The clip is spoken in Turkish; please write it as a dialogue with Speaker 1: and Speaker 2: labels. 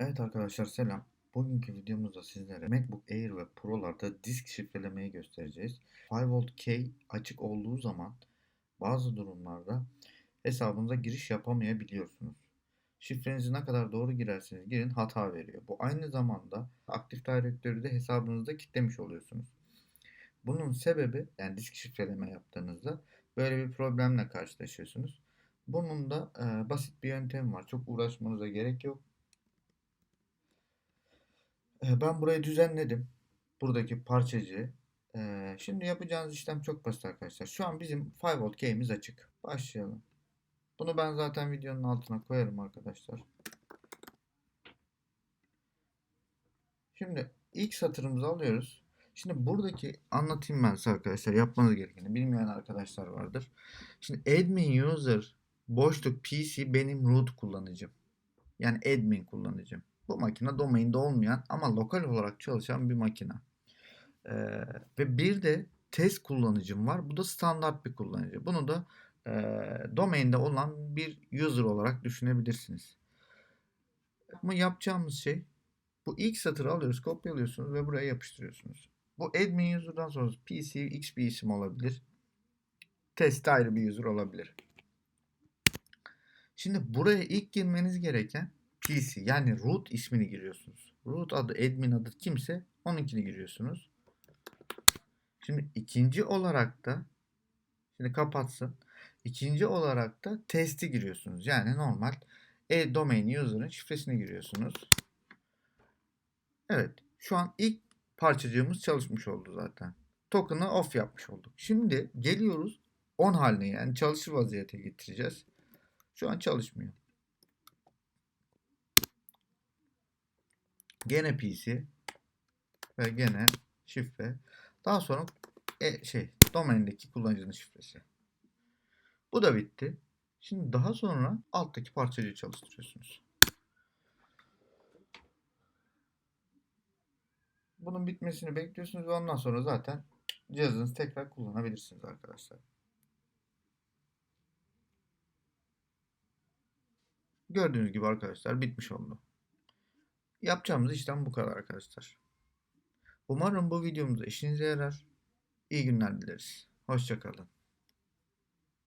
Speaker 1: Evet arkadaşlar selam. Bugünkü videomuzda sizlere MacBook Air ve Pro'larda disk şifrelemeyi göstereceğiz. 5V key açık olduğu zaman bazı durumlarda hesabınıza giriş yapamayabiliyorsunuz. Şifrenizi ne kadar doğru girerseniz girin hata veriyor. Bu aynı zamanda Active Directory'de de hesabınızda kilitlemiş oluyorsunuz. Bunun sebebi yani disk şifreleme yaptığınızda böyle bir problemle karşılaşıyorsunuz. Bunun da e, basit bir yöntemi var. Çok uğraşmanıza gerek yok. Ben burayı düzenledim. Buradaki parçacığı. Şimdi yapacağınız işlem çok basit arkadaşlar. Şu an bizim 5V key'imiz açık. Başlayalım. Bunu ben zaten videonun altına koyarım arkadaşlar. Şimdi ilk satırımızı alıyoruz. Şimdi buradaki anlatayım ben size arkadaşlar yapmanız gerekeni. Bilmeyen arkadaşlar vardır. Şimdi admin user boşluk PC benim root kullanıcım. Yani admin kullanıcım. Bu makine domainde olmayan ama lokal olarak çalışan bir makine. Ee, ve bir de test kullanıcım var. Bu da standart bir kullanıcı. Bunu da e, domainde olan bir user olarak düşünebilirsiniz. Ama yapacağımız şey bu ilk satırı alıyoruz, kopyalıyorsunuz ve buraya yapıştırıyorsunuz. Bu admin user'dan sonra PC x bir isim olabilir. Test ayrı bir user olabilir. Şimdi buraya ilk girmeniz gereken PC yani root ismini giriyorsunuz. Root adı, admin adı kimse onunkini giriyorsunuz. Şimdi ikinci olarak da şimdi kapatsın. İkinci olarak da testi giriyorsunuz. Yani normal e domain user'ın şifresini giriyorsunuz. Evet. Şu an ilk parçacığımız çalışmış oldu zaten. Token'ı off yapmış olduk. Şimdi geliyoruz on haline yani çalışır vaziyete getireceğiz. Şu an çalışmıyor. Gene PC ve gene şifre. Daha sonra e, şey domaindeki kullanıcının şifresi. Bu da bitti. Şimdi daha sonra alttaki parçacığı çalıştırıyorsunuz. Bunun bitmesini bekliyorsunuz ve ondan sonra zaten cihazınızı tekrar kullanabilirsiniz arkadaşlar. Gördüğünüz gibi arkadaşlar bitmiş oldu. Yapacağımız işlem bu kadar arkadaşlar. Umarım bu videomuz işinize yarar. İyi günler dileriz. Hoşçakalın.